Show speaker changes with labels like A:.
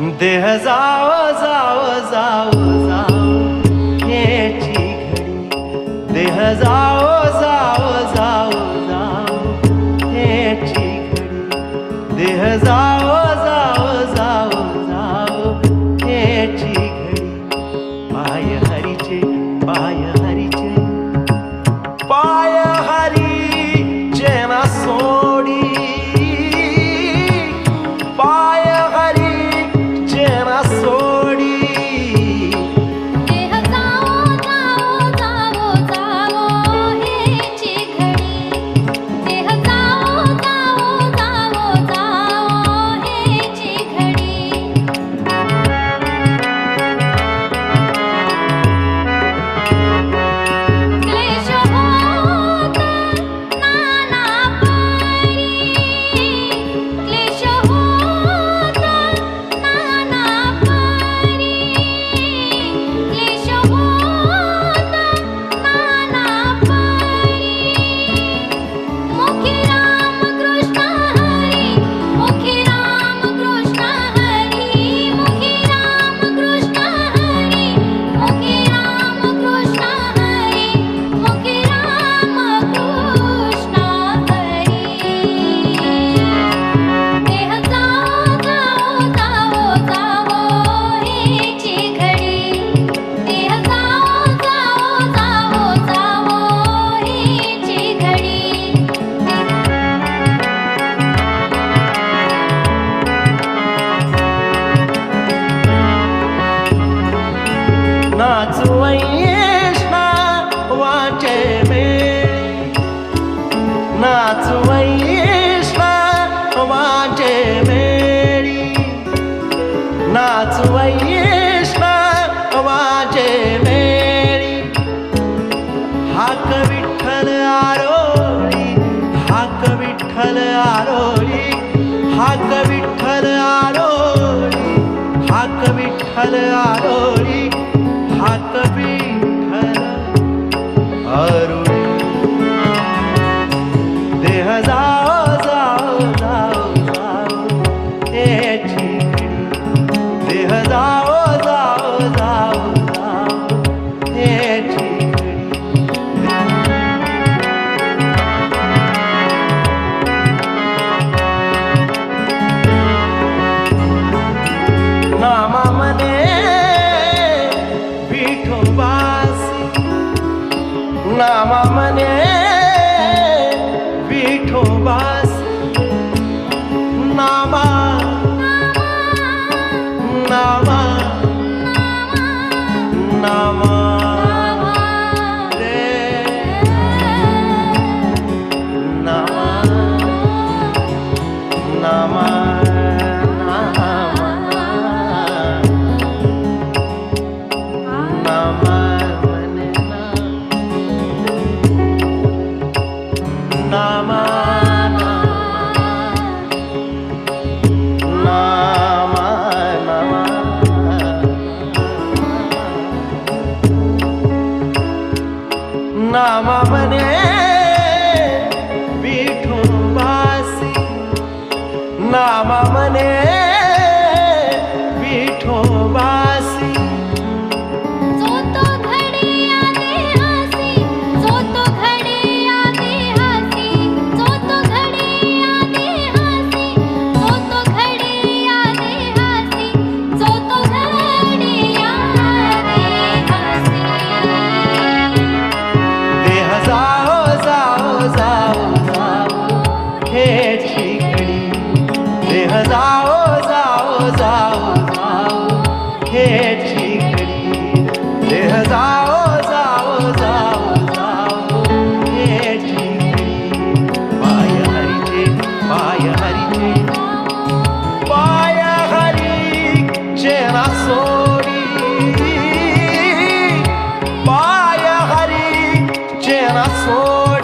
A: देह एे घी देह एे घी देहे पाय हरीचे पय नाचवैष्णा वाचे मे. नाचवैष्णा वाचे मेळी नाचवैष्णा वाचे मेळी हाक विठ्ठल आरोळी हाक विठ्ठल आरो নামা জীবনে सोन्याची कडी जाओ जाओ जाओ जाओ सोन्याची कडी पाय हरीचे पाय हरी शेरा सोरी पाय हरी चेहरा सोरी